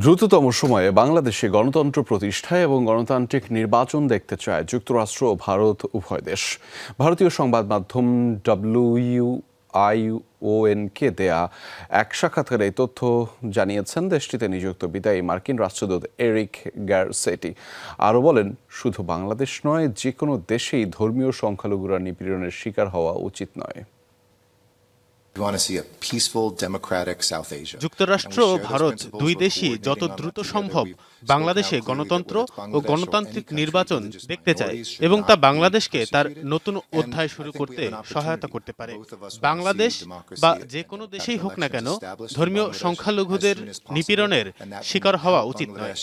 দ্রুততম সময়ে বাংলাদেশে গণতন্ত্র প্রতিষ্ঠায় এবং গণতান্ত্রিক নির্বাচন দেখতে চায় যুক্তরাষ্ট্র ও ভারত উভয় দেশ। ভারতীয় সংবাদ মাধ্যম ডব্লিউ আইওএনকে দেয়া এক সাক্ষাৎকারে এই তথ্য জানিয়েছেন, দেশটিতে নিযুক্ত বিদায়ী মার্কিন রাষ্ট্রদূত এরিক গ্যারসেটি। আরও বলেন, শুধু বাংলাদেশ নয় যে কোনো দেশেই ধর্মীয় সংখ্যালঘুরা নিপীড়নের শিকার হওয়া উচিত নয়। যুক্তরাষ্ট্র ও ভারত দুই দেশই যত দ্রুত সম্ভব বাংলাদেশে গণতন্ত্র ও গণতান্ত্রিক নির্বাচন দেখতে চায় এবং তা বাংলাদেশকে তার নতুন অধ্যায় শুরু করতে সহায়তা করতে পারে। বাংলাদেশ বা যে কোনো দেশেই হোক না কেন ধর্মীয় সংখ্যালঘুদের নিপীড়নের শিকার হওয়া উচিত নয়।